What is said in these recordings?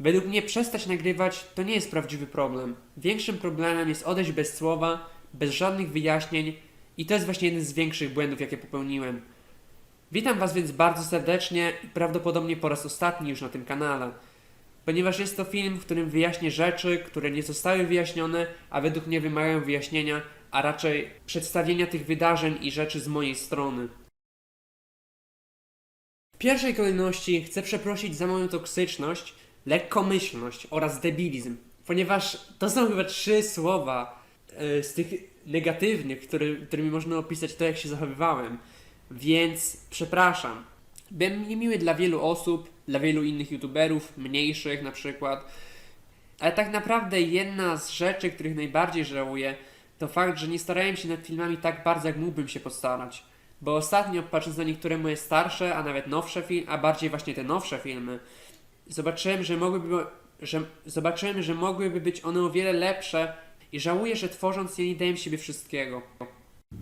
Według mnie przestać nagrywać to nie jest prawdziwy problem. Większym problemem jest odejść bez słowa, bez żadnych wyjaśnień i to jest właśnie jeden z większych błędów, jakie popełniłem. Witam Was więc bardzo serdecznie i prawdopodobnie po raz ostatni już na tym kanale, ponieważ jest to film, w którym wyjaśnię rzeczy, które nie zostały wyjaśnione, a według mnie wymagają wyjaśnienia, a raczej przedstawienia tych wydarzeń i rzeczy z mojej strony. W pierwszej kolejności chcę przeprosić za moją toksyczność, lekkomyślność oraz debilizm, ponieważ to są chyba trzy słowa e, z tych negatywnych, który, którymi można opisać to, jak się zachowywałem. Więc przepraszam. Byłem niemiły dla wielu osób, dla wielu innych youtuberów, mniejszych na przykład. Ale tak naprawdę jedna z rzeczy, których najbardziej żałuję, to fakt, że nie starałem się nad filmami tak bardzo, jak mógłbym się postarać. Bo ostatnio, patrząc na niektóre moje starsze, a nawet nowsze filmy, a bardziej właśnie te nowsze filmy, zobaczyłem, że mogłyby, że, zobaczyłem, że mogłyby być one o wiele lepsze i żałuję, że tworząc je nie dałem siebie wszystkiego.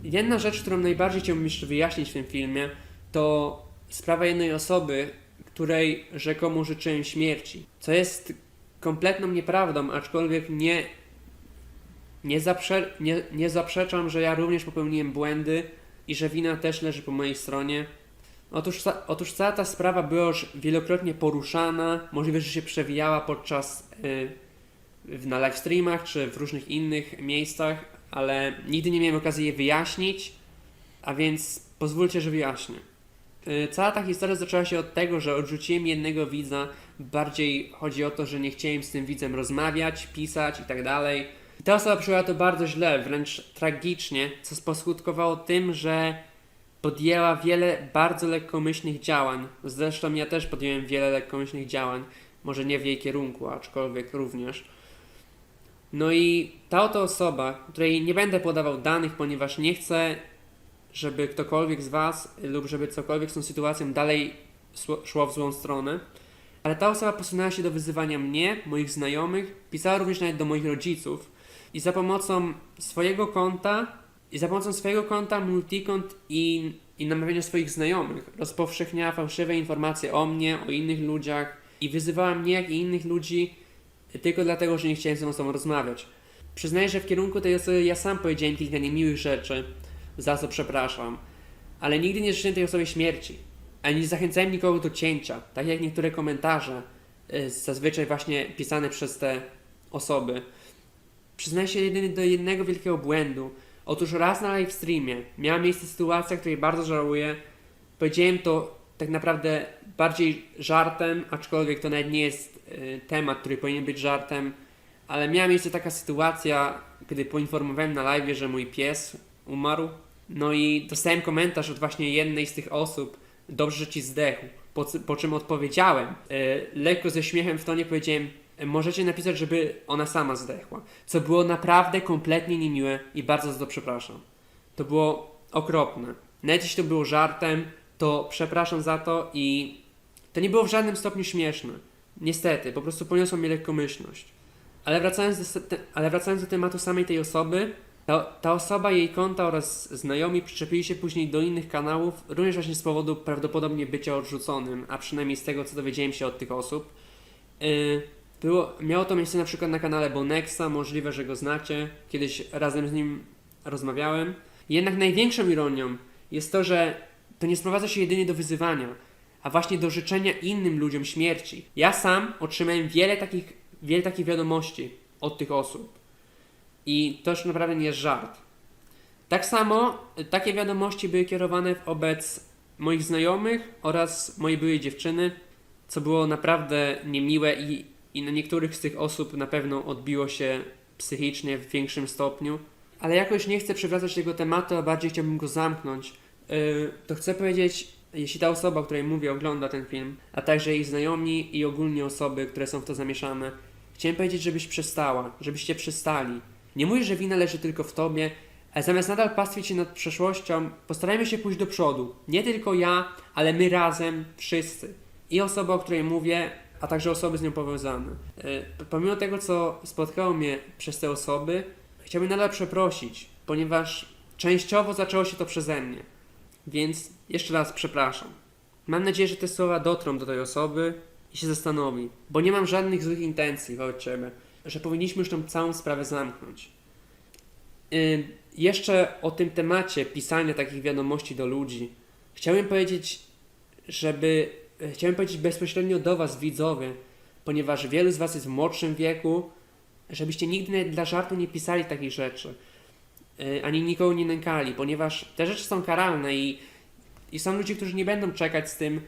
Jedna rzecz, którą najbardziej chciałbym jeszcze wyjaśnić w tym filmie, to sprawa jednej osoby, której rzekomo życzyłem śmierci. Co jest kompletną nieprawdą, aczkolwiek nie, nie, zaprze, nie, nie zaprzeczam, że ja również popełniłem błędy i że wina też leży po mojej stronie. Otóż, otóż cała ta sprawa była już wielokrotnie poruszana, możliwe, że się przewijała podczas y, na live streamach czy w różnych innych miejscach, ale nigdy nie miałem okazji je wyjaśnić, a więc pozwólcie, że wyjaśnię. Y, Cała ta historia zaczęła się od tego, że odrzuciłem jednego widza. Bardziej chodzi o to, że nie chciałem z tym widzem rozmawiać, pisać i tak dalej. Ta osoba przyjęła to bardzo źle, wręcz tragicznie, co poskutkowało tym, że podjęła wiele bardzo lekkomyślnych działań. Zresztą ja też podjąłem wiele lekkomyślnych działań, może nie w jej kierunku, aczkolwiek również. No i ta oto osoba, której nie będę podawał danych, ponieważ nie chcę, żeby ktokolwiek z Was lub żeby cokolwiek z tą sytuacją dalej szło- w złą stronę, ale ta osoba posunęła się do wyzywania mnie, moich znajomych, pisała również nawet do moich rodziców i za pomocą swojego konta i za pomocą swojego konta, multikont i, i namawiania swoich znajomych rozpowszechniała fałszywe informacje o mnie, o innych ludziach i wyzywała mnie, jak i innych ludzi tylko dlatego, że nie chciałem z tą osobą rozmawiać. Przyznaję, że w kierunku tej osoby ja sam powiedziałem kilka niemiłych rzeczy, za co przepraszam, ale nigdy nie życzyłem tej osobie śmierci, ani nie zachęcałem nikogo do cięcia, tak jak niektóre komentarze, y, zazwyczaj właśnie pisane przez te osoby. Przyznaję się jedynie do jednego wielkiego błędu. Otóż raz na live streamie miała miejsce sytuacja, której bardzo żałuję. Powiedziałem to tak naprawdę bardziej żartem, aczkolwiek to nawet nie jest y, temat, który powinien być żartem, ale miała miejsce taka sytuacja, gdy poinformowałem na live, że mój pies umarł. No i dostałem komentarz od właśnie jednej z tych osób, dobrze, że ci zdechł. Po, po czym odpowiedziałem, y, lekko ze śmiechem w tonie powiedziałem, "E, możecie napisać, żeby ona sama zdechła. Co było naprawdę kompletnie niemiłe i bardzo za to przepraszam. To było okropne. Nawet jeśli to było żartem, to przepraszam za to i to nie było w żadnym stopniu śmieszne. Niestety, po prostu poniosło mnie lekkomyślność. Ale wracając do, ale wracając do tematu samej tej osoby, ta, ta osoba, jej konta oraz znajomi przyczepili się później do innych kanałów, również właśnie z powodu prawdopodobnie bycia odrzuconym, a przynajmniej z tego, co dowiedziałem się od tych osób. Yy, było, miało to miejsce na przykład na kanale Bonexa, możliwe, że go znacie. Kiedyś razem z nim rozmawiałem. Jednak największą ironią jest to, że to nie sprowadza się jedynie do wyzywania, a właśnie do życzenia innym ludziom śmierci. Ja sam otrzymałem wiele takich, wiele takich wiadomości od tych osób. I to już naprawdę nie jest żart. Tak samo takie wiadomości były kierowane wobec moich znajomych oraz mojej byłej dziewczyny, co było naprawdę niemiłe i, i na niektórych z tych osób na pewno odbiło się psychicznie w większym stopniu. Ale jakoś nie chcę przywracać tego tematu, a bardziej chciałbym go zamknąć. Yy, to chcę powiedzieć, jeśli ta osoba, o której mówię, ogląda ten film, a także jej znajomi i ogólnie osoby, które są w to zamieszane, chciałem powiedzieć, żebyś przestała, żebyście przestali. Nie mówię, że wina leży tylko w tobie, ale zamiast nadal pastwić się nad przeszłością, postarajmy się pójść do przodu. Nie tylko ja, ale my razem, wszyscy. I osoba, o której mówię, a także osoby z nią powiązane. Yy, pomimo tego, co spotkało mnie przez te osoby, chciałbym nadal przeprosić, ponieważ częściowo zaczęło się to przeze mnie. Więc jeszcze raz przepraszam. Mam nadzieję, że te słowa dotrą do tej osoby i się zastanowi, bo nie mam żadnych złych intencji wobec ciebie, że powinniśmy już tą całą sprawę zamknąć. Yy, jeszcze o tym temacie pisania takich wiadomości do ludzi. Chciałem powiedzieć, żeby. E, Chciałem powiedzieć bezpośrednio do Was, widzowie, ponieważ wielu z Was jest w młodszym wieku, żebyście nigdy dla żartu nie pisali takich rzeczy, yy, ani nikogo nie nękali, ponieważ te rzeczy są karalne i, i są ludzie, którzy nie będą czekać z tym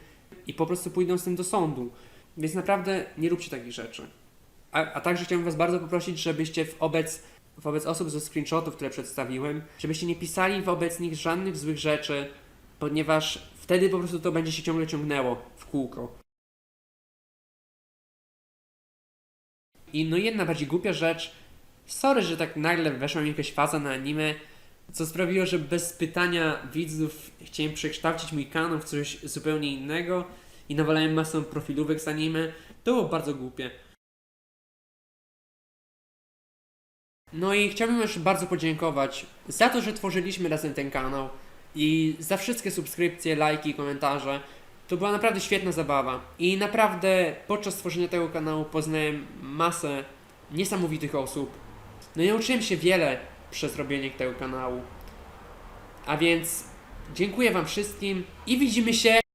i po prostu pójdą z tym do sądu. Więc naprawdę nie róbcie takich rzeczy. A, a także chciałbym Was bardzo poprosić, żebyście wobec, wobec osób ze screenshotów, które przedstawiłem, żebyście nie pisali wobec nich żadnych złych rzeczy, ponieważ wtedy po prostu to będzie się ciągle ciągnęło w kółko. I no jedna bardziej głupia rzecz. Sorry, że tak nagle weszła mi jakaś faza na anime, co sprawiło, że bez pytania widzów chciałem przekształcić mój kanał w coś zupełnie innego i nawalałem masę profilówek z anime. To było bardzo głupie. No i chciałbym jeszcze bardzo podziękować za to, że tworzyliśmy razem ten kanał i za wszystkie subskrypcje, lajki, komentarze. To była naprawdę świetna zabawa i naprawdę podczas tworzenia tego kanału poznałem masę niesamowitych osób. No i nauczyłem się wiele przez robienie tego kanału. A więc dziękuję Wam wszystkim i widzimy się